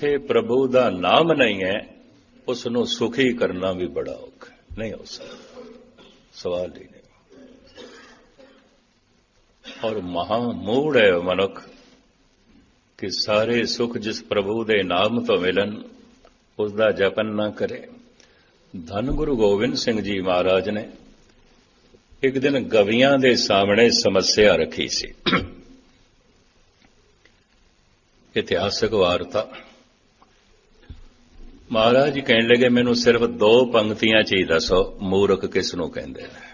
ਜਿੱਥੇ ਪ੍ਰਭੂ ਦਾ ਨਾਮ ਨਹੀਂ ਹੈ ਉਸ ਨੂੰ ਸੁਖੀ ਕਰਨਾ ਵੀ ਬੜਾ ਔਖਾ ਨਹੀਂ ਹੋ ਸਕਦਾ। ਸਵਾਲ ਹੀ ਨਹੀਂ। ਔਰ ਮਹਾ ਮੂੜ ਹੈ ਮਨੁੱਖ ਕਿ ਸਾਰੇ ਸੁਖ ਜਿਸ ਪ੍ਰਭੂ ਦੇ ਨਾਮ ਤੋਂ ਮਿਲਣ ਉਸ ਦਾ ਜਪਨ ਨਾ ਕਰੇ। ਧੰਨ ਗੁਰੂ ਗੋਬਿੰਦ ਸਿੰਘ ਜੀ ਮਹਾਰਾਜ ਨੇ ਇੱਕ ਦਿਨ ਗਵੀਆਂ ਦੇ ਸਾਹਮਣੇ ਸਮੱਸਿਆ ਰੱਖੀ ਸੀ। ਇਤਿਹਾਸਕ ਵਾਰਤਾ। ਮਹਾਰਾਜ ਜੀ ਕਹਿਣ ਲੱਗੇ, ਮੈਨੂੰ ਸਿਰਫ ਦੋ ਪੰਕਤੀਆਂ ਚ ਹੀ ਦੱਸੋ ਮੂਰਖ ਕਿਸ ਨੂੰ ਕਹਿੰਦੇ ਨੇ?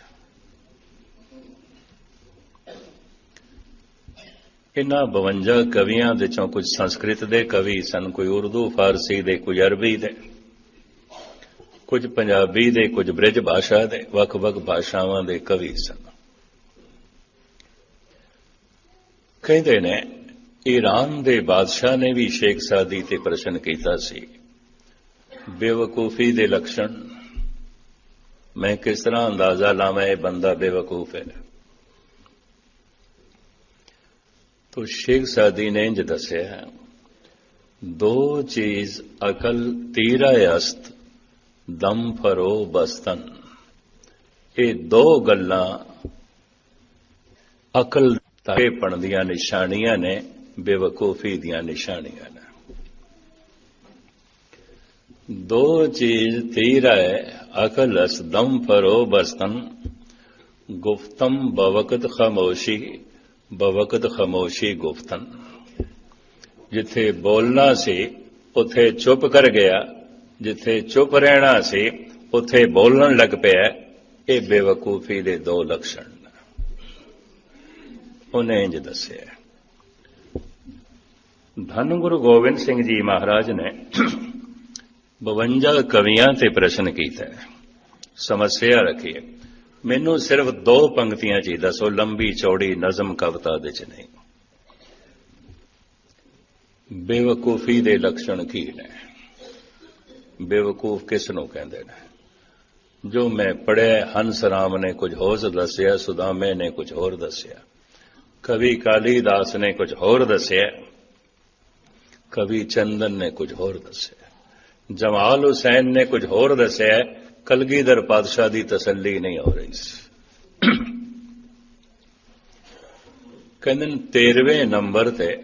ਇਨ੍ਹਾਂ 52 ਕਵੀਆਂ ਦੇ ਚੋਂ ਕੁਝ ਸੰਸਕ੍ਰਿਤ ਦੇ ਕਵੀ ਸਨ, ਕੋਈ ਉਰਦੂ, ਫਾਰਸੀ ਦੇ, ਕੁਝ ਅਰਬੀ ਦੇ, ਕੁਝ ਪੰਜਾਬੀ ਦੇ, ਕੁਝ ਬ੍ਰਿਜ ਭਾਸ਼ਾ ਦੇ, ਵੱਖ-ਵੱਖ ਭਾਸ਼ਾਵਾਂ ਦੇ ਕਵੀ ਸਨ। ਕਹਿੰਦੇ ਨੇ, ਈਰਾਨ ਦੇ ਬਾਦਸ਼ਾਹ ਨੇ ਵੀ ਸ਼ੇਖ ਸਾਦੀ ਤੇ ਪ੍ਰਸ਼ਨ ਕੀਤਾ ਸੀ ਬੇਵਕੂਫੀ ਦੇ ਲੱਛਣ। ਮੈਂ ਕਿਸ ਤਰ੍ਹਾਂ ਅੰਦਾਜ਼ਾ ਲਾਵਾਂ ਇਹ ਬੰਦਾ ਬੇਵਕੂਫ ਹੈ? ਤੋ ਸ਼ੇਖ ਸਾਦੀ ਨੇ ਇੰਜ ਦੱਸਿਆ, ਦੋ ਚੀਜ਼ ਅਕਲ ਤੀਰਾ ਅਸਤ, ਦਮ ਫਰੋ ਬਸਤਨ। ਇਹ ਦੋ ਗੱਲਾਂ ਅਕਲ ਤੇਪਣ ਦੀਆਂ ਨਿਸ਼ਾਨੀਆਂ ਨੇ, ਬੇਵਕੂਫੀ ਦੀਆਂ ਨਿਸ਼ਾਨੀਆਂ ਨੇ। ਦੋ ਚੀਜ਼ ਤੀਰਾ ਹੈ, ਅਕਲ ਅਸ ਦਮ ਫਰੋ ਬਸਤਨ। ਗੁਫਤਮ ਬਵਕਤ ਖਾਮੋਸ਼ੀ ਬਵਕਤ ਖਾਮੋਸ਼ੀ ਗੁਫਤਨ। ਜਿੱਥੇ ਬੋਲਣਾ ਸੀ, ਉੱਥੇ ਚੁੱਪ ਕਰ ਗਿਆ। ਜਿੱਥੇ ਚੁੱਪ ਰਹਿਣਾ ਸੀ, ਉੱਥੇ ਬੋਲਣ ਲੱਗ ਪਿਆ। ਇਹ ਬੇਵਕੂਫੀ ਦੇ ਦੋ ਲੱਛਣ ਉਹਨੇ ਇੰਜ ਦੱਸਿਆ। ਧੰਨ ਗੁਰੂ ਗੋਬਿੰਦ ਸਿੰਘ ਜੀ ਮਹਾਰਾਜ ਨੇ 52 ਕਵੀਆਂ ਤੇ ਪ੍ਰਸ਼ਨ ਕੀਤਾ ਸਮੱਸਿਆ ਰੱਖੀ ਹੈ ਮੈਨੂੰ ਸਿਰਫ ਦੋ ਪੰਕਤੀਆਂ ਚ ਹੀ ਦੱਸੋ ਲੰਬੀ ਚੌੜੀ ਨਜ਼ਮ ਕਵਿਤਾ ਦੇ ਚ ਨਹੀਂ। ਬੇਵਕੂਫੀ ਦੇ ਲੱਛਣ ਕੀ ਨੇ? ਬੇਵਕੂਫ ਕਿਸ ਨੂੰ ਕਹਿੰਦੇ ਨੇ? ਜੋ ਮੈਂ ਪੜਿਆ ਹੰਸ ਰਾਮ ਨੇ ਕੁਝ ਹੋਰ ਦੱਸਿਆ, ਸੁਦਾਮੇ ਨੇ ਕੁਝ ਹੋਰ ਦੱਸਿਆ। ਕਵੀ ਕਾਲੀਦਾਸ ਨੇ ਕੁਝ ਹੋਰ ਦੱਸਿਆ। ਕਵੀ ਚੰਦਨ ਨੇ ਕੁਝ ਹੋਰ ਦੱਸਿਆ। ਜਮਾਲ ਹੁਸੈਨ ਨੇ ਕੁਝ ਹੋਰ ਦੱਸਿਆ ਕਲਗੀਧਰ ਪਾਤਸ਼ਾਹ ਦੀ ਤਸੱਲੀ ਨਹੀਂ ਹੋ ਰਹੀ ਸੀ। ਕਹਿੰਦੇ 13ਵੇਂ ਨੰਬਰ ਤੇ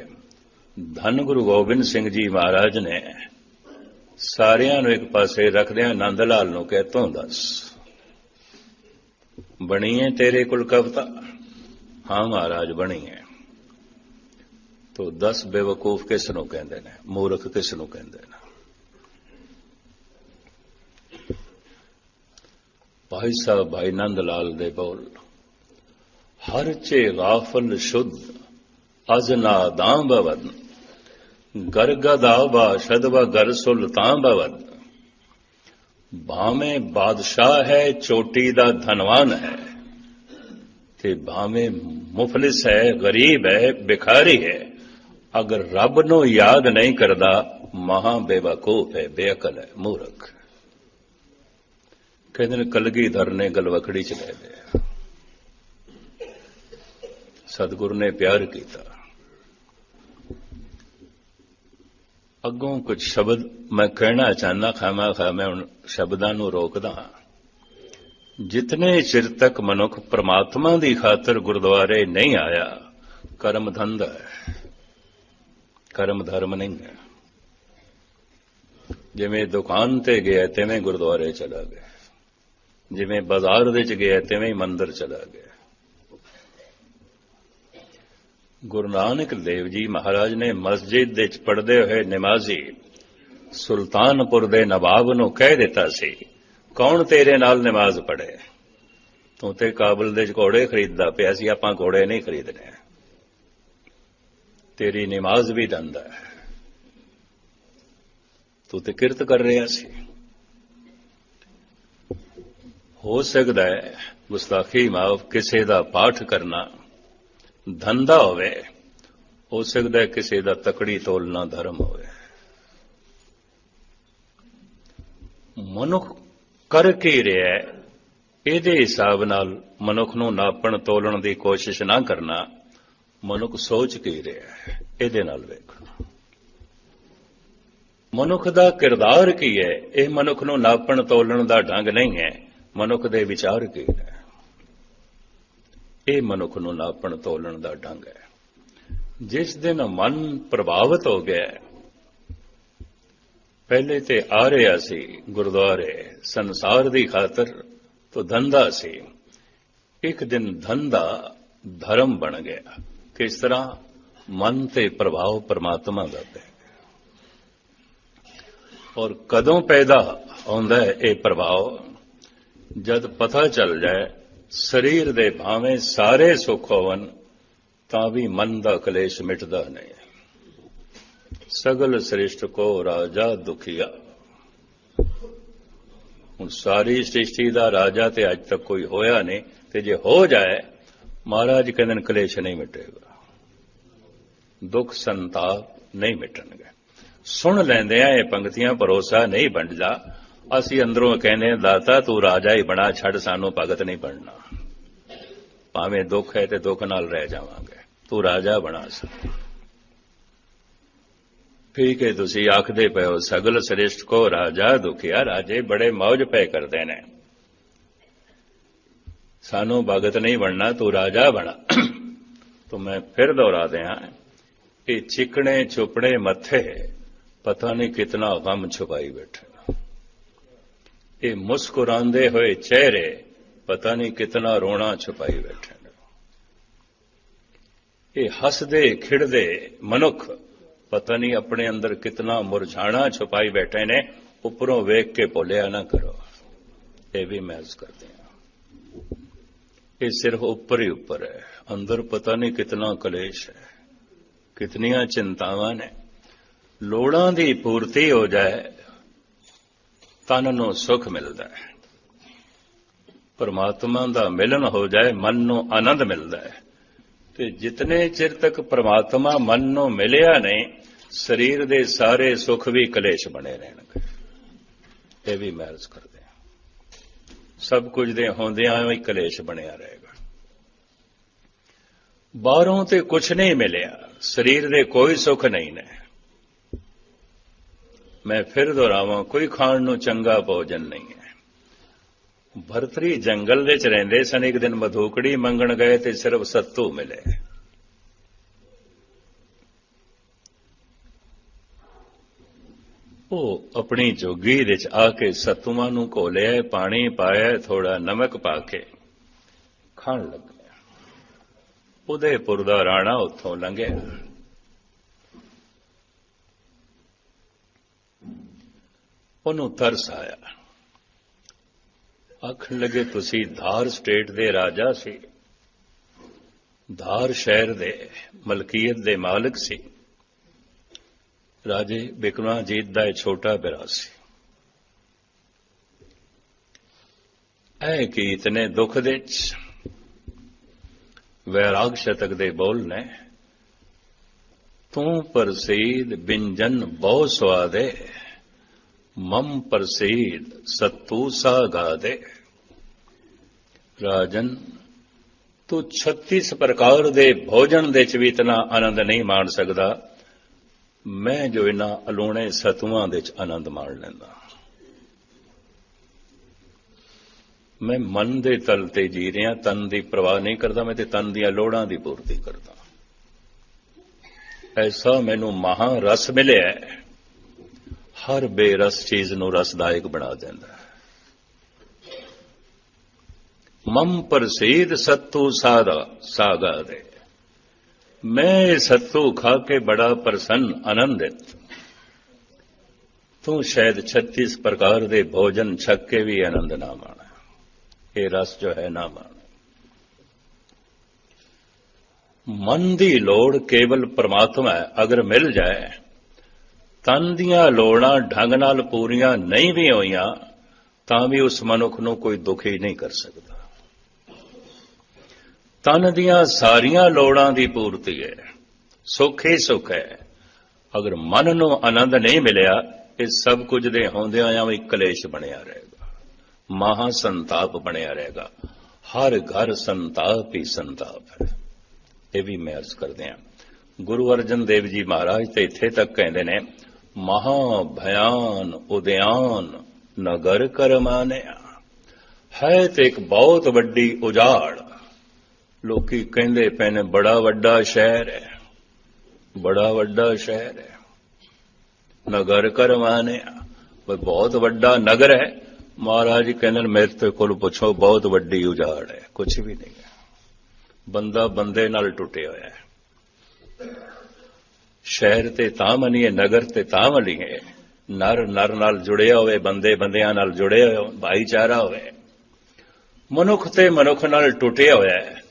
ਧੰਨ ਗੁਰੂ ਗੋਬਿੰਦ ਸਿੰਘ ਜੀ ਮਹਾਰਾਜ ਨੇ ਸਾਰਿਆਂ ਨੂੰ ਇੱਕ ਪਾਸੇ ਰੱਖਦਿਆਂ ਆਨੰਦ ਲਾਲ ਨੂੰ ਕਹਿ, ਤੂੰ ਦੱਸ, ਬਣੀ ਹੈ ਤੇਰੇ ਕੋਲ ਕਵਿਤਾ? ਹਾਂ ਮਹਾਰਾਜ, ਬਣੀ ਹੈ। ਤੋ 10 ਬੇਵਕੂਫ ਕਿਸ ਨੂੰ ਕਹਿੰਦੇ ਨੇ? ਮੂਰਖ ਕਿਸ ਨੂੰ ਕਹਿੰਦੇ ਨੇ? ਭਾਈ ਸਾਹਿਬ, ਭਾਈ ਨੰਦ ਲਾਲ ਦੇ ਬੋਲ, ਹਰ ਚੇ ਗਾਫਲ ਸ਼ੁੱਧ ਅਜ਼ਨਾ ਨਾਦਾਂ ਬਵਨ ਗਰਗਦਾਵਾ ਸ਼ਦਵਾ ਗਰ ਸੁਲਤਾਂ ਬਵਨ ਭਾਵੇਂ ਬਾਦਸ਼ਾਹ ਹੈ, ਚੋਟੀ ਦਾ ਧਨਵਾਨ ਹੈ, ਤੇ ਭਾਵੇਂ ਮੁਫਲਿਸ ਹੈ, ਗਰੀਬ ਹੈ ਬਿਖਾਰੀ ਹੈ, ਅਗਰ ਰੱਬ ਨੂੰ ਯਾਦ ਨਹੀਂ ਕਰਦਾ, ਮਹਾ ਬੇਵਕੂਫ ਹੈ, ਬੇਅਕਲ ਹੈ, ਮੂਰਖ। ਕਹਿੰਦੇ ਨੇ ਕਲਗੀਧਰ ਨੇ ਗਲਵਕੜੀ ਚ ਲੈ ਲਿਆ। ਸਤਿਗੁਰ ਨੇ ਪਿਆਰ ਕੀਤਾ। ਅੱਗੋਂ ਕੁਝ ਸ਼ਬਦ ਮੈਂ ਕਹਿਣਾ ਚਾਹਨਾ ਖਾਮਾ ਖਾ, ਮੈਂ ਹੁਣ ਸ਼ਬਦਾਂ ਨੂੰ ਰੋਕਦਾ ਜਿਤਨੇ ਚਿਰ ਤੱਕ ਮਨੁੱਖ ਪ੍ਰਮਾਤਮਾ ਦੀ ਖਾਤਰ ਗੁਰਦੁਆਰੇ ਨਹੀਂ ਆਇਆ, ਕਰਮ ਧੰਦਾ ਹੈ। ਕਰਮ ਧਰਮ ਨਹੀਂ ਹੈ। ਜਿਵੇਂ ਦੁਕਾਨ ਤੇ ਗਿਆ, ਤਿਵੇਂ ਗੁਰਦੁਆਰੇ ਚਲਾ ਗਿਆ। ਜਿਵੇਂ ਬਾਜ਼ਾਰ ਵਿੱਚ ਗਿਆ, ਤਿਵੇਂ ਹੀ ਮੰਦਰ ਚਲਾ ਗਿਆ। ਗੁਰੂ ਨਾਨਕ ਦੇਵ ਜੀ ਮਹਾਰਾਜ ਨੇ ਮਸਜਿਦ ਵਿੱਚ ਪੜਦੇ ਹੋਏ ਨਮਾਜ਼ੀ ਸੁਲਤਾਨਪੁਰ ਦੇ ਨਵਾਬ ਨੂੰ ਕਹਿ ਦਿੱਤਾ ਸੀ, ਕੌਣ ਤੇਰੇ ਨਾਲ ਨਮਾਜ਼ ਪੜੇ ਤੂੰ ਤੇ ਕਾਬਲ ਦੇ ਘੋੜੇ ਖਰੀਦਦਾ ਪਿਆ ਸੀ, ਆਪਾਂ ਘੋੜੇ ਨਹੀਂ ਖਰੀਦਣੇ। ਤੇਰੀ ਨਮਾਜ਼ ਵੀ ਦੰਦਾ ਤੂੰ ਤੇ ਕਿਰਤ ਕਰ ਰਿਹਾ ਸੀ। ਹੋ ਸਕਦਾ ਹੈ ਗੁਸਤਾਖੀ ਮਾਫ ਕਿਸੇ ਦਾ ਪਾਠ ਕਰਨਾ ਧੰਦਾ ਹੋਵੇ, ਹੋ ਸਕਦਾ ਹੈ ਕਿਸੇ ਦਾ ਤਕੜੀ ਤੋਲਣਾ ਧਰਮ ਹੋਵੇ। ਮਨੁੱਖ ਕਰ ਕੀ ਰਿਹਾ ਇਹਦੇ ਹਿਸਾਬ ਨਾਲ ਮਨੁੱਖ ਨੂੰ ਨਾਪਣ ਤੋਲਣ ਦੀ ਕੋਸ਼ਿਸ਼ ਨਾ ਕਰਨਾ ਮਨੁੱਖ ਸੋਚ ਕੀ ਰਿਹਾ ਇਹਦੇ ਨਾਲ ਵੇਖਣਾ ਮਨੁੱਖ ਦਾ ਕਿਰਦਾਰ ਕੀ ਹੈ? ਇਹ ਮਨੁੱਖ ਨੂੰ ਨਾਪਣ ਤੋਲਣ ਦਾ ਢੰਗ ਨਹੀਂ ਹੈ। ਮਨੁੱਖ ਦੇ ਵਿਚਾਰ ਕੀ ਹੈ ਇਹ ਮਨੁੱਖ ਨੂੰ ਨਾਪਣ ਤੋਲਣ ਦਾ ਢੰਗ ਹੈ। ਜਿਸ ਦਿਨ ਮਨ ਪ੍ਰਭਾਵਿਤ ਹੋ ਗਿਆ ਪਹਿਲੇ ਤੇ ਆ ਰਿਹਾ ਸੀ ਗੁਰਦੁਆਰੇ, ਸੰਸਾਰ ਦੀ ਖਾਤਰ ਤੋਂ ਧੰਦਾ ਸੀ। ਇੱਕ ਦਿਨ ਧੰਦਾ ਧਰਮ ਬਣ ਗਿਆ। ਕਿਸ ਤਰ੍ਹਾਂ? ਮਨ ਤੇ ਪ੍ਰਭਾਵ ਪਰਮਾਤਮਾ ਦਾ ਪੈ ਔਰ ਕਦੋਂ ਪੈਦਾ ਹੁੰਦਾ ਹੈ ਇਹ ਪ੍ਰਭਾਵ? ਜਦ ਪਤਾ ਚੱਲ ਜਾਏ ਸਰੀਰ ਦੇ ਭਾਵੇਂ ਸਾਰੇ ਸੁੱਖ ਹੋਵਨ, ਤਾਂ ਵੀ ਮਨ ਦਾ ਕਲੇਸ਼ ਮਿਟਦਾ ਨਹੀਂ। ਸਗਲ ਸ੍ਰਿਸ਼ਟ ਕੋ ਰਾਜਾ ਦੁਖੀਆ। ਹੁਣ ਸਾਰੀ ਸ੍ਰਿਸ਼ਟੀ ਦਾ ਰਾਜਾ ਤੇ ਅੱਜ ਤੱਕ ਕੋਈ ਹੋਇਆ ਨਹੀਂ, ਤੇ ਜੇ ਹੋ ਜਾਏ, ਮਹਾਰਾਜ ਕਹਿੰਦੇ ਨੇ ਕਲੇਸ਼ ਨਹੀਂ ਮਿਟੇਗਾ। ਦੁੱਖ ਸੰਤਾਪ ਨਹੀਂ ਮਿਟਣਗੇ। ਸੁਣ ਲੈਂਦੇ ਆ ਇਹ ਪੰਕਤੀਆਂ ਭਰੋਸਾ ਨਹੀਂ ਬਣਦਾ ਅਸੀਂ ਅੰਦਰੋਂ ਕਹਿੰਦੇ ਦਾਤਾ, ਤੂੰ ਰਾਜਾ ਹੀ ਬਣਾ, ਛੱਡ ਸਾਨੂੰ ਭਗਤ ਨਹੀਂ ਬਣਨਾ। ਭਾਵੇਂ ਦੁੱਖ ਹੈ ਤੇ ਦੁੱਖ ਨਾਲ ਰਹਿ ਜਾਵਾਂਗੇ। ਤੂੰ ਰਾਜਾ ਬਣਾ ਸਕ ਠੀਕ ਹੈ, ਤੁਸੀਂ ਆਖਦੇ ਪਏ ਹੋ, ਸਗਲ ਸ੍ਰੇਸ਼ਟ ਕੋ ਰਾਜਾ ਦੁਖਿਆ, ਰਾਜੇ ਬੜੇ ਮौज ਪੈ ਕਰਦੇ ਨੇ। ਸਾਨੂੰ ਭਗਤ ਨਹੀਂ ਬਣਨਾ, ਤੂੰ ਰਾਜਾ ਬਣਾ। ਤੋ ਮੈਂ ਫਿਰ ਦੁਹਰਾ ਦਿਆਂ, ਇਹ ਚਿਕਣੇ ਚੁਪੜੇ ਮੱਥੇ, ਪਤਾ ਨਹੀਂ ਕਿਤਨਾ ਗਮ ਛੁਪਾਈ ਬੈਠੇ। ਇਹ ਮੁਸਕਰਾਉਂਦੇ ਹੋਏ ਚਿਹਰੇ ਪਤਾ ਨਹੀਂ ਕਿਤਨਾ ਰੋਣਾ ਛੁਪਾਈ ਬੈਠੇ ਨੇ। ਇਹ ਹੱਸਦੇ, ਖਿੜਦੇ ਮਨੁੱਖ ਪਤਾ ਨਹੀਂ ਆਪਣੇ ਅੰਦਰ ਕਿਤਨਾ ਮੁਰਝਾਣਾ ਛੁਪਾਈ ਬੈਠੇ ਨੇ, ਉੱਪਰੋਂ ਵੇਖ ਕੇ ਭੁੱਲਿਆ ਨਾ ਕਰੋ। ਇਹ ਵੀ ਮਹਿਸ ਕਰਦੇ ਹਾਂ। ਇਹ ਸਿਰਫ ਉੱਪਰ ਹੀ ਉੱਪਰ ਹੈ। ਅੰਦਰ ਪਤਾ ਨਹੀਂ ਕਿਤਨਾ ਕਲੇਸ਼ ਹੈ, ਕਿਤਨੀਆਂ ਚਿੰਤਾਵਾਂ ਨੇ। ਲੋੜਾਂ ਦੀ ਪੂਰਤੀ ਹੋ ਜਾਏ ਤਨ ਨੂੰ ਸੁਖ ਮਿਲਦਾ ਹੈ। ਪਰਮਾਤਮਾ ਦਾ ਮਿਲਨ ਹੋ ਜਾਏ, ਮਨ ਨੂੰ ਆਨੰਦ ਮਿਲਦਾ ਹੈ। ਤੇ ਜਿਤਨੇ ਚਿਰ ਤੱਕ ਪਰਮਾਤਮਾ ਮਨ ਨੂੰ ਮਿਲਿਆ ਨਹੀਂ, ਸਰੀਰ ਦੇ ਸਾਰੇ ਸੁੱਖ ਵੀ ਕਲੇਸ਼ ਬਣੇ ਰਹਿਣਗੇ। ਇਹ ਵੀ ਮਹਿਰਜ ਕਰਦੇ ਹਾਂ। ਸਭ ਕੁਝ ਦੇ ਹੁੰਦਿਆਂ ਵੀ ਕਲੇਸ਼ ਬਣਿਆ ਰਹੇਗਾ। ਬਾਹਰੋਂ ਤੇ ਕੁਝ ਨਹੀਂ ਮਿਲਿਆ, ਸਰੀਰ ਦੇ ਕੋਈ ਸੁੱਖ ਨਹੀਂ ਨੇ ਮੈਂ ਫਿਰ ਦੁਹਰਾਵਾਂ, ਕੋਈ ਖਾਣ ਨੂੰ ਚੰਗਾ ਭੋਜਨ ਨਹੀਂ ਹੈ। ਭਰਤਰੀ ਜੰਗਲ ਵਿੱਚ ਰਹਿੰਦੇ ਸਨ, ਇੱਕ ਦਿਨ ਮਧੂਕੜੀ ਮੰਗਣ ਗਏ ਤੇ ਸਿਰਫ ਸੱਤੂ ਮਿਲੇ। ਉਹ ਆਪਣੀ ਜੋਗੀ ਵਿੱਚ ਆ ਕੇ ਸੱਤੂਆਂ ਨੂੰ ਘੋਲਿਆ, ਪਾਣੀ ਪਾਇਆ ਥੋੜਾ ਨਮਕ ਪਾ ਕੇ ਖਾਣ ਲੱਗਿਆ। ਉਦੇਪੁਰ ਦਾ ਰਾਣਾ ਉੱਥੋਂ ਲੰਘਿਆ। ਉਹਨੂੰ ਤਰਸ ਆਇਆ। ਆਖਣ ਲੱਗੇ ਤੁਸੀਂ ਧਾਰ ਸਟੇਟ ਦੇ ਰਾਜਾ ਸੀ। ਧਾਰ ਸ਼ਹਿਰ ਦੇ ਮਲਕੀਅਤ ਦੇ ਮਾਲਕ ਸੀ। ਰਾਜੇ ਬਿਕਰਮਾਜੀਤ ਦਾ ਇਹ ਛੋਟਾ ਬਿਰਾ ਸੀ। ਐ ਕਿ ਇਤਨੇ ਦੁੱਖ ਦੇ ਚ ਵੈਰਾਗ ਸ਼ਤਕ ਦੇ ਬੋਲ ਨੇ, ਤੂੰ ਪ੍ਰਸੀਦ ਬਿੰਜਨ ਬਹੁ ਸਵਾਦੇ ਮਮ ਪ੍ਰਸੀਦ ਸਤੂ ਸਾ ਰਾਜਨ, ਤੂੰ 36 ਪ੍ਰਕਾਰ ਦੇ ਭੋਜਨ ਦੇ ਚ ਵੀ ਇਤਨਾ ਆਨੰਦ ਨਹੀਂ ਮਾਣ ਸਕਦਾ। ਮੈਂ ਜੋ ਇਹਨਾਂ ਅਲੋਣੇ ਸਤੂਆਂ ਦੇ ਚ ਆਨੰਦ ਮਾਣ ਲੈਂਦਾ। ਮੈਂ ਮਨ ਦੇ ਤਲ ਤੇ ਜੀ ਰਿਹਾ, ਤਨ ਦੀ ਪਰਵਾਹ ਨਹੀਂ ਕਰਦਾ, ਮੈਂ ਤੇ ਤਨ ਦੀਆਂ ਲੋੜਾਂ ਦੀ ਪੂਰਤੀ ਕਰਦਾ। ਐਸਾ ਮੈਨੂੰ ਮਹਾ ਰਸ ਮਿਲਿਆ ਹੈ। ਹਰ ਬੇਰਸ ਚੀਜ਼ ਨੂੰ ਰਸਦਾਇਕ ਬਣਾ ਦਿੰਦਾ ਹੈ। ਮਮ ਪ੍ਰਸੀਦ ਸਤੂ ਸਾਦਾ, ਸਾਗਾ ਦੇ। ਮੈਂ ਇਹ ਸਤੂ ਖਾ ਕੇ ਬੜਾ ਪ੍ਰਸੰਨ, ਆਨੰਦਿਤ। ਤੂੰ ਸ਼ਾਇਦ 36 ਪ੍ਰਕਾਰ ਦੇ ਭੋਜਨ ਛਕ ਕੇ ਵੀ ਆਨੰਦ ਨਾ ਮਾਣਾ। ਇਹ ਰਸ ਜੋ ਹੈ ਨਾ ਮਾਣ। ਮਨ ਦੀ ਲੋੜ ਕੇਵਲ ਪ੍ਰਮਾਤਮਾ ਹੈ, ਅਗਰ ਮਿਲ ਜਾਏ ਤਨ ਦੀਆਂ ਲੋੜਾਂ ਢੰਗ ਨਾਲ ਪੂਰੀਆਂ ਨਹੀਂ ਵੀ ਹੋਈਆਂ, ਤਾਂ ਵੀ ਉਸ ਮਨੁੱਖ ਨੂੰ ਕੋਈ ਦੁਖੀ ਨਹੀਂ ਕਰ ਸਕਦਾ। ਤਨ ਦੀਆਂ ਸਾਰੀਆਂ ਲੋੜਾਂ ਦੀ ਪੂਰਤੀ ਹੈ, ਸੁੱਖ ਹੀ ਸੁੱਖ ਹੈ। ਅਗਰ ਮਨ ਨੂੰ ਆਨੰਦ ਨਹੀਂ ਮਿਲਿਆ, ਇਹ ਸਭ ਕੁਝ ਦੇ ਹੁੰਦਿਆਂ ਆ ਵੀ ਕਲੇਸ਼ ਬਣਿਆ ਰਹੇਗਾ, ਮਹਾ ਸੰਤਾਪ ਬਣਿਆ ਰਹੇਗਾ। ਹਰ ਘਰ ਸੰਤਾਪ ਹੀ ਸੰਤਾਪ ਹੈ। ਇਹ ਵੀ ਮੈਂ ਅਰਜ਼ ਕਰਦੇ ਹਾਂ। ਗੁਰੂ ਅਰਜਨ ਦੇਵ ਜੀ ਮਹਾਰਾਜ ਤੇ ਇੱਥੇ ਤੱਕ ਕਹਿੰਦੇ ਨੇ ਮਹਾ ਭਿਆਨ ਉਦਿਆਨ ਨਗਰ ਕਰ ਮਾਨਿਆ ਹੈ ਤੇ ਇੱਕ ਬਹੁਤ ਵੱਡੀ ਉਜਾੜ। ਲੋਕੀ ਕਹਿੰਦੇ ਪਏ ਨੇ, ਬੜਾ ਵੱਡਾ ਸ਼ਹਿਰ ਹੈ, ਬੜਾ ਵੱਡਾ ਸ਼ਹਿਰ ਹੈ, ਨਗਰ ਕਰ ਮਾਨਿਆ ਕੋਈ ਬਹੁਤ ਵੱਡਾ ਨਗਰ ਹੈ। ਮਹਾਰਾਜ ਕਹਿੰਦੇ ਨੇ, ਮੇਰੇ ਤੇ ਕੋਲ ਪੁੱਛੋ, ਬਹੁਤ ਵੱਡੀ ਉਜਾੜ ਹੈ ਕੁਝ ਵੀ ਨਹੀਂ ਹੈ। ਬੰਦਾ ਬੰਦੇ ਨਾਲ ਟੁੱਟਿਆ ਹੋਇਆ ਹੈ। ਸ਼ਹਿਰ ਤੇ ਤਾਂ ਮਨੀਏ, ਨਗਰ ਤੇ ਤਾਂ ਮਨੀਏ। ਨਰ ਨਰ ਨਾਲ ਜੁੜਿਆ ਹੋਵੇ, ਬੰਦੇ ਬੰਦਿਆਂ ਨਾਲ ਜੁੜਿਆ ਹੋਏ ਭਾਈਚਾਰਾ ਹੋਵੇ। ਮਨੁੱਖ ਤੇ ਮਨੁੱਖ ਨਾਲ ਟੁੱਟਿਆ ਹੋਇਆ ਹੈ।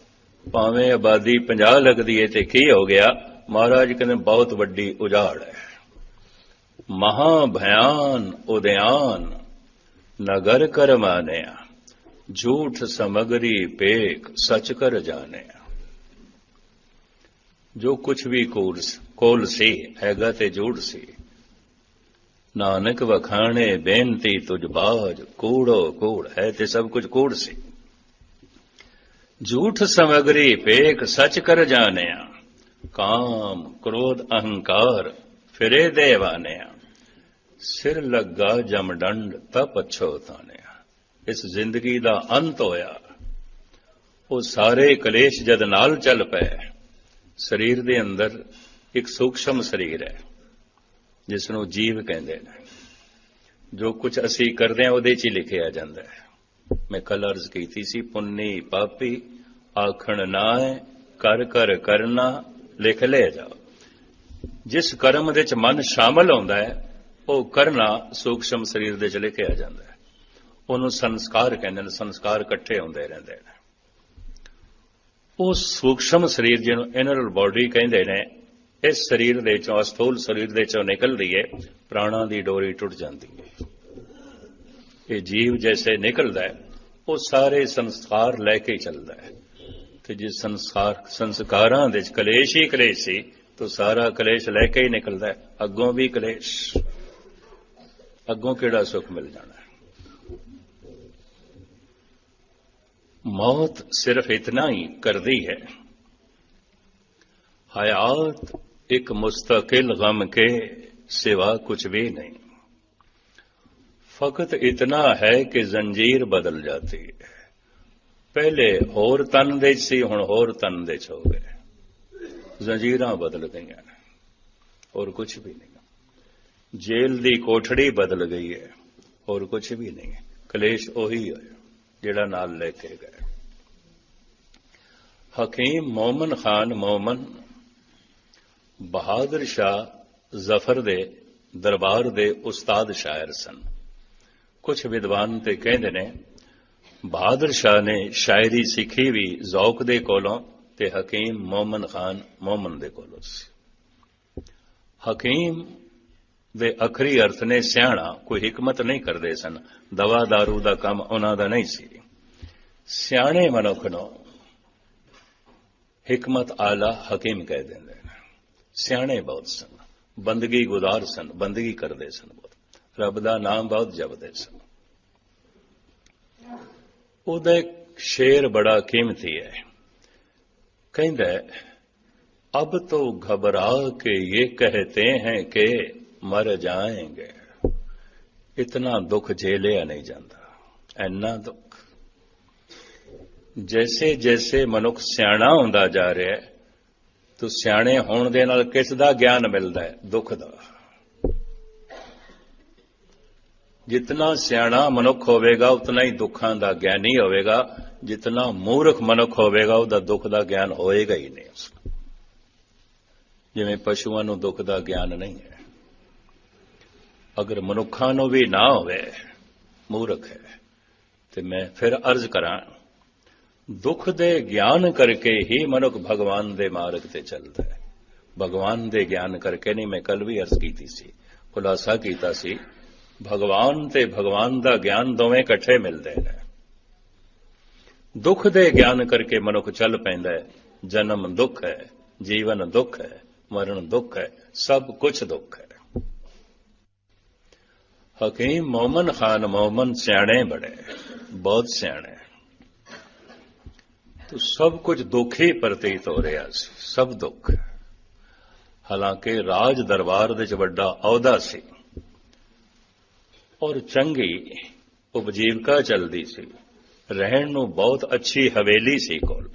ਭਾਵੇਂ ਆਬਾਦੀ 50 ਲੱਗਦੀ ਏ ਤੇ ਕੀ ਹੋ ਗਿਆ, ਮਹਾਰਾਜ ਕਹਿੰਦੇ ਬਹੁਤ ਵੱਡੀ ਉਜਾੜ ਹੈ। ਮਹਾ ਭਿਆਨ ਉਦਿਆਨ, ਨਗਰ ਕਰ ਮਾਨਿਆ ਝੂਠ ਸਮਗਰੀ ਪੇਕ ਸਚ ਕਰ ਜਾਣਿਆ। ਜੋ ਕੁਛ ਵੀ ਕੋਰਸ ਕੋਲ ਸੀ, ਹੈਗਾ ਤੇ ਝੂਠ ਸੀ। ਨਾਨਕ ਵਖਾਣੇ, ਬੇਨਤੀ ਤੁਝ ਬਾਜ, ਕੂੜੋ ਕੂੜ, ਹੈ ਤੇ ਸਭ ਕੁਝ ਕੂੜ ਸੀ। ਝੂਠ ਸਮਗਰੀ ਪੇਕ ਸੱਚ ਕਰ ਜਾਣਿਆ, ਕਾਮ, ਕ੍ਰੋਧ, ਅਹੰਕਾਰ ਫਿਰੇ ਦੇਵਾਨਿਆ। ਸਿਰ ਲੱਗਾ ਜਮਡੰਡ ਤਪ ਪਛੋਤਾਨਿਆ ਇਸ ਜ਼ਿੰਦਗੀ ਦਾ ਅੰਤ ਹੋਇਆ। ਉਹ ਸਾਰੇ ਕਲੇਸ਼ ਜਦ ਨਾਲ ਚੱਲ ਪਏ, ਸਰੀਰ ਦੇ ਅੰਦਰ ਇੱਕ ਸੂਖਸ਼ਮ ਸਰੀਰ ਹੈ ਜਿਸ ਨੂੰ ਜੀਵ ਕਹਿੰਦੇ ਨੇ। ਜੋ ਕੁਝ ਅਸੀਂ ਕਰਦੇ ਹਾਂ, ਉਹਦੇ 'ਚ ਹੀ ਲਿਖਿਆ ਜਾਂਦਾ ਹੈ। ਮੈਂ ਕੱਲ ਅਰਜ਼ ਕੀਤੀ ਸੀ, ਪੁੰਨੀ, ਪਾਪੀ, ਆਖਣ ਨਾਏ ਕਰ ਕਰ, ਕਰਨਾ, ਲਿਖ ਲੈ ਜਾਓ। ਜਿਸ ਕਰਮ ਦੇ ਵਿੱਚ ਮਨ ਸ਼ਾਮਲ ਹੁੰਦਾ ਹੈ, ਉਹ ਕਰਨਾ ਸੂਖਸ਼ਮ ਸਰੀਰ ਦੇ ਚ ਲਿਖਿਆ ਜਾਂਦਾ ਹੈ। ਉਹਨੂੰ ਸੰਸਕਾਰ ਕਹਿੰਦੇ ਨੇ, ਸੰਸਕਾਰ ਇਕੱਠੇ ਹੁੰਦੇ ਰਹਿੰਦੇ ਨੇ। ਉਹ ਸੂਖਸ਼ਮ ਸਰੀਰ ਜਿਹਨੂੰ ਇਨਰਲ ਬਾਡੀ ਕਹਿੰਦੇ ਨੇ ਇਸ ਸਰੀਰ ਦੇ ਚੋਂ ਅਸਥੂਲ ਸਰੀਰ ਦੇ ਚੋਂ ਨਿਕਲਦੀ ਹੈ ਪ੍ਰਾਣਾ ਦੀ ਡੋਰੀ ਟੁੱਟ ਜਾਂਦੀ ਹੈ ਇਹ ਜੀਵ ਜੈਸੇ ਨਿਕਲਦਾ ਹੈ ਉਹ ਸਾਰੇ ਸੰਸਕਾਰ ਲੈ ਕੇ ਚੱਲਦਾ ਹੈ ਤੇ ਜੇ ਸੰਸਕਾਰ ਸੰਸਕਾਰਾਂ ਦੇ ਕਲੇਸ਼ ਹੀ ਕਲੇਸ਼ ਸੀ, ਤਾਂ ਸਾਰਾ ਕਲੇਸ਼ ਲੈ ਕੇ ਹੀ ਨਿਕਲਦਾ ਹੈ ਅੱਗੋਂ ਵੀ ਕਲੇਸ਼, ਅੱਗੋਂ ਕਿਹੜਾ ਸੁੱਖ ਮਿਲ ਜਾਣਾ ਹੈ ਮੌਤ ਸਿਰਫ ਇਤਨਾ ਹੀ ਕਰਦੀ ਹੈ। ਹਯਾਤ ਇੱਕ ਮੁਸਤਕਿਲ ਗਮ ਕੇ ਸਿਵਾ ਕੁਝ ਵੀ ਨਹੀਂ। ਫਕਤ ਇਤਨਾ ਹੈ ਕਿ ਜ਼ੰਜੀਰ ਬਦਲ ਜਾਂਦੀ ਹੈ ਪਹਿਲੇ ਹੋਰ ਤਨ ਦੇ ਸੀ, ਹੁਣ ਹੋਰ ਤਨ ਦੇ ਚ ਹੋ ਗਏ। ਜ਼ੰਜੀਰਾਂ ਬਦਲ ਗਈਆਂ ਨੇ ਹੋਰ ਕੁਝ ਵੀ ਨਹੀਂ। ਜੇਲ ਦੀ ਕੋਠੜੀ ਬਦਲ ਗਈ ਹੈ, ਹੋਰ ਕੁਝ ਵੀ ਨਹੀਂ। ਕਲੇਸ਼ ਉਹੀ ਹੈ, ਜਿਹੜਾ ਨਾਲ ਲੈ ਕੇ ਗਏ। ਹਕੀਮ ਮੋਮਨ ਖਾਨ ਮੋਮਨ ਬਹਾਦਰ ਸ਼ਾਹ ਜ਼ਫਰ ਦੇ ਦਰਬਾਰ ਦੇ ਉਸਤਾਦ ਸ਼ਾਇਰ ਸਨ। ਕੁਝ ਵਿਦਵਾਨ ਤੇ ਕਹਿੰਦੇ ਨੇ, ਬਹਾਦਰ ਸ਼ਾਹ ਨੇ ਸ਼ਾਇਰੀ ਸਿੱਖੀ ਵੀ ਜ਼ੌਕ ਦੇ ਕੋਲੋਂ ਤੇ ਹਕੀਮ ਮੋਮਨ ਖਾਨ ਮੋਮਨ ਦੇ ਕੋਲੋਂ ਸੀ। ਹਕੀਮ ਦੇ ਅਖਰੀ ਅਰਥ ਨੇ ਸਿਆਣਾ, ਕੋਈ ਹਕਮਤ ਨਹੀਂ ਕਰਦੇ ਸਨ। ਦਵਾ दारू ਦਾ ਕੰਮ ਉਹਨਾਂ ਦਾ ਨਹੀਂ ਸੀ। ਸਿਆਣੇ ਮਨੁੱਖ ਨੂੰ ਹਕਮਤ ਆਲਾ ਹਕੀਮ ਕਹਿ ਦਿੰਦੇ ਨੇ। ਸਿਆਣੇ ਬਹੁਤ ਸਨ, ਬੰਦਗੀ ਗੁਜ਼ਾਰ ਸਨ, ਬੰਦਗੀ ਕਰਦੇ ਸਨ ਬਹੁਤ। ਰੱਬ ਦਾ ਨਾਮ ਬਹੁਤ ਜਪਦੇ ਸਨ। ਉਹਦਾ ਸ਼ੇਰ ਬੜਾ ਕੀਮਤੀ ਹੈ। ਕਹਿੰਦਾ, ਅਬ ਤੋ ਘਬਰਾ ਕੇ ਇਹ ਕਹਤੇ ਹੈ ਕਿ ਮਰ ਜਾਏਗੇ। ਇਤਨਾ ਦੁੱਖ ਝੇਲਿਆ ਨਹੀਂ ਜਾਂਦਾ, ਐਨਾ ਦੁੱਖ। ਜੈਸੇ ਜੈਸੇ ਮਨੁੱਖ ਸਿਆਣਾ ਹੁੰਦਾ ਜਾ ਰਿਹਾ ਹੈ ਤੋ ਸਿਆਣੇ ਹੋਣ ਦੇ ਨਾਲ ਕਿਸ ਦਾ ਗਿਆਨ ਮਿਲਦਾ ਹੈ? ਦੁੱਖ ਦਾ। ਜਿਤਨਾ ਸਿਆਣਾ ਮਨੁੱਖ ਹੋਵੇਗਾ, ਉਤਨਾ ਹੀ ਦੁੱਖਾਂ ਦਾ ਗਿਆਨੀ ਹੋਵੇਗਾ। ਜਿਤਨਾ ਮੂਰਖ ਮਨੁੱਖ ਹੋਵੇਗਾ, ਉਹਦਾ ਦੁੱਖ ਦਾ ਗਿਆਨ ਹੋਏਗਾ ਹੀ ਨਹੀਂ। ਜਿਵੇਂ ਪਸ਼ੂਆਂ ਨੂੰ ਦੁੱਖ ਦਾ ਗਿਆਨ ਨਹੀਂ ਹੈ। ਅਗਰ ਮਨੁੱਖਾਂ ਨੂੰ ਵੀ ਨਾ ਹੋਵੇ, ਮੂਰਖ ਹੈ, ਤੇ ਮੈਂ ਫਿਰ ਅਰਜ਼ ਕਰਾਂ ਦੁੱਖ ਦੇ ਗਿਆਨ ਕਰਕੇ ਹੀ ਮਨੁੱਖ ਭਗਵਾਨ ਦੇ ਮਾਰਗ ਤੇ ਚੱਲਦਾ ਹੈ। ਭਗਵਾਨ ਦੇ ਗਿਆਨ ਕਰਕੇ ਨਹੀਂ, ਮੈਂ ਕੱਲ ਵੀ ਅਰਜ਼ ਕੀਤੀ ਸੀ, ਖੁਲਾਸਾ ਕੀਤਾ ਸੀ, ਭਗਵਾਨ ਤੇ ਭਗਵਾਨ ਦਾ ਗਿਆਨ ਦੋਵੇਂ ਇਕੱਠੇ ਮਿਲਦੇ ਨੇ। ਦੁੱਖ ਦੇ ਗਿਆਨ ਕਰਕੇ ਮਨੁੱਖ ਚੱਲ ਪੈਂਦਾ ਹੈ। ਜਨਮ ਦੁੱਖ ਹੈ, ਜੀਵਨ ਦੁੱਖ ਹੈ, ਮਰਨ ਦੁੱਖ ਹੈ, ਸਭ ਕੁਝ ਦੁੱਖ ਹੈ। ਹਕੀਮ ਮੋਮਨ ਖਾਨ ਮੋਮਨ ਸਿਆਣੇ ਬੜੇ ਬਹੁਤ ਸਿਆਣੇ। ਤੋ ਸਭ ਕੁਝ ਦੁੱਖ ਹੀ ਪ੍ਰਤੀਤ ਹੋ ਰਿਹਾ ਸੀ, ਸਭ ਦੁੱਖ। ਹਾਲਾਂਕਿ ਰਾਜ ਦਰਬਾਰ ਦੇ ਚ ਵੱਡਾ ਅਹੁਦਾ ਸੀ ਔਰ ਚੰਗੀ ਉਪਜੀਵਕਾ ਚੱਲਦੀ ਸੀ। ਰਹਿਣ ਨੂੰ ਬਹੁਤ ਅੱਛੀ ਹਵੇਲੀ ਸੀ ਕੋਲ।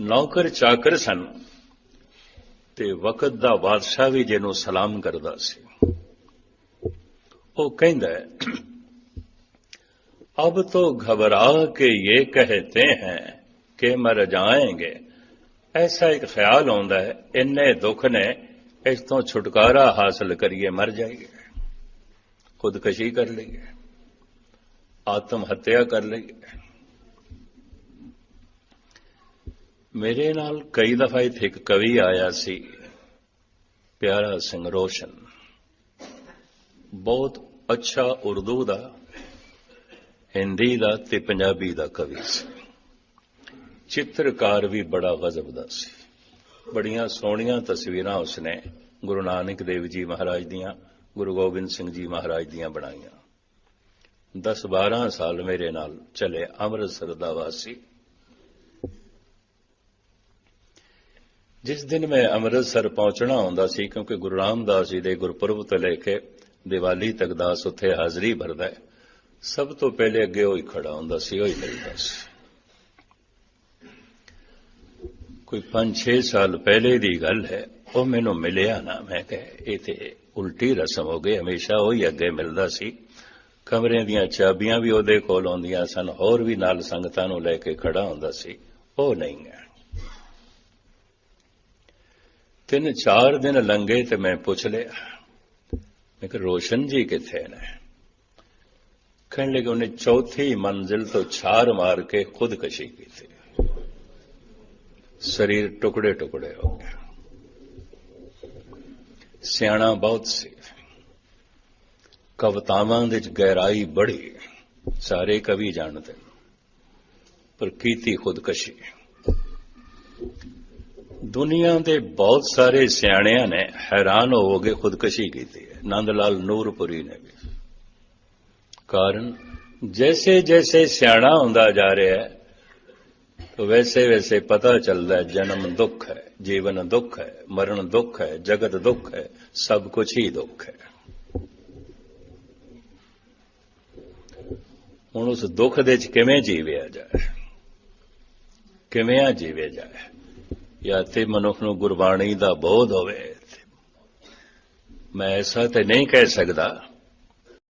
ਨੌਕਰ ਚਾਕਰ ਸਨ ਤੇ ਵਕਤ ਦਾ ਬਾਦਸ਼ਾਹ ਵੀ ਜਿਹਨੂੰ ਸਲਾਮ ਕਰਦਾ ਸੀ। ਉਹ ਕਹਿੰਦਾ अब तो घबरा के ये कहते हैं कि मर जाएंगे ਐਸਾ ਇੱਕ ਖਿਆਲ ਆਉਂਦਾ ਹੈ ਇੰਨੇ ਦੁੱਖ ਨੇ ਇਸ ਤੋਂ ਛੁਟਕਾਰਾ ਹਾਸਲ ਕਰੀਏ ਮਰ ਜਾਈਏ ਖੁਦਕਸ਼ੀ ਕਰ ਲਈਏ ਆਤਮ ਹੱਤਿਆ ਕਰ ਲਈਏ ਮੇਰੇ ਨਾਲ ਕਈ ਦਫਾ ਇੱਥੇ ਇੱਕ ਕਵੀ ਆਇਆ ਸੀ ਪਿਆਰਾ ਸਿੰਘ ਰੋਸ਼ਨ ਬਹੁਤ ਅੱਛਾ ਉਰਦੂ ਦਾ ਹਿੰਦੀ ਦਾ ਤੇ ਪੰਜਾਬੀ ਦਾ ਕਵੀ ਸੀ। ਚਿੱਤਰਕਾਰ ਵੀ ਬੜਾ ਗਜ਼ਬ ਦਾ ਸੀ। ਬੜੀਆਂ ਸੋਹਣੀਆਂ ਤਸਵੀਰਾਂ ਉਸਨੇ ਗੁਰੂ ਨਾਨਕ ਦੇਵ ਜੀ ਮਹਾਰਾਜ ਦੀਆਂ, ਗੁਰੂ ਗੋਬਿੰਦ ਸਿੰਘ ਜੀ ਮਹਾਰਾਜ ਦੀਆਂ ਬਣਾਈਆਂ। 10 12 ਸਾਲ ਮੇਰੇ ਨਾਲ ਚਲੇ ਅੰਮ੍ਰਿਤਸਰ ਦਾ ਵਾਸੀ। ਜਿਸ ਦਿਨ ਮੈਂ ਅੰਮ੍ਰਿਤਸਰ ਪਹੁੰਚਣਾ ਹੁੰਦਾ ਸੀ, ਕਿਉਂਕਿ ਗੁਰੂ ਰਾਮਦਾਸ ਜੀ ਦੇ ਗੁਰਪੁਰਬ ਤੋਂ ਲੈ ਕੇ ਦੀਵਾਲੀ ਤੱਕ ਦਾਸ ਉੱਥੇ ਹਾਜ਼ਰੀ ਭਰਦਾ ਹੈ ਸਭ ਤੋਂ ਪਹਿਲੇ ਅੱਗੇ ਉਹ ਖੜਾ ਹੁੰਦਾ ਸੀ, ਉਹ ਮਿਲਦਾ ਸੀ। ਕੋਈ 5-6 ਸਾਲ ਪਹਿਲੇ ਦੀ ਗੱਲ ਹੈ, ਉਹ ਮੈਨੂੰ ਮਿਲਿਆ ਨਾ, ਮੈਂ ਕਹੇ, ਇਹ ਤੇ ਉਲਟੀ ਰਸਮ ਹੋ ਗਈ, ਹਮੇਸ਼ਾ ਉਹ ਹੀ ਅੱਗੇ ਮਿਲਦਾ ਸੀ। ਕਮਰਿਆਂ ਦੀਆਂ ਚਾਬੀਆਂ ਵੀ ਉਹਦੇ ਕੋਲ ਆਉਂਦੀਆਂ ਸਨ, ਹੋਰ ਵੀ ਨਾਲ ਸੰਗਤਾਂ ਨੂੰ ਲੈ ਕੇ ਖੜਾ ਹੁੰਦਾ ਸੀ, ਉਹ ਨਹੀਂ ਹੈ। ਤਿੰਨ ਚਾਰ ਦਿਨ ਲੰਘੇ ਤੇ ਮੈਂ ਪੁੱਛ ਲਿਆ, ਮੈਂ ਕਿ ਰੋਸ਼ਨ ਜੀ ਕਿੱਥੇ ਨੇ? ਕਹਿਣ ਲੱਗੇ ਉਹਨੇ ਚੌਥੀ ਮੰਜ਼ਿਲ ਤੋਂ ਛਾਰ ਮਾਰ ਕੇ ਖੁਦਕਸ਼ੀ ਕੀਤੀ। ਸਰੀਰ ਟੁਕੜੇ ਟੁਕੜੇ ਹੋ ਗਿਆ। ਸਿਆਣਾ ਬਹੁਤ ਸੀ। ਕਵਤਾਵਾਂ ਦੇ ਚ ਗਹਿਰਾਈ ਬੜੀ ਸਾਰੇ ਕਵੀ ਜਾਣਦੇ ਪਰ ਕੀਤੀ ਖੁਦਕਸ਼ੀ ਦੁਨੀਆ ਦੇ ਬਹੁਤ ਸਾਰੇ ਸਿਆਣਿਆਂ ਨੇ ਹੈਰਾਨ ਹੋ ਕੇ ਖੁਦਕਸ਼ੀ ਕੀਤੀ ਹੈ। ਨੰਦ ਲਾਲ ਨੂਰਪੁਰੀ ਨੇ ਵੀ। ਕਾਰਨ ਜੈਸੇ ਜੈਸੇ ਸਿਆਣਾ ਹੁੰਦਾ ਜਾ ਰਿਹਾ ਹੈ तो वैसे वैसे पता चलता है जन्म दुख है जीवन दुख है मरण दुख है जगत दुख है सब कुछ ही दुख है ਹੁਣ ਉਸ ਦੁੱਖ ਦੇ ਚ ਕਿਵੇਂ ਜੀਵਿਆ ਜਾਏ ਕਿਵੇਂ ਆ ਜੀਵਿਆ ਜਾਏ ਜਾਂ ਤੇ ਮਨੁੱਖ ਨੂੰ ਗੁਰਬਾਣੀ ਦਾ ਬੋਧ ਹੋਵੇ ਮੈਂ ਐਸਾ ਤੇ ਨਹੀਂ ਕਹਿ ਸਕਦਾ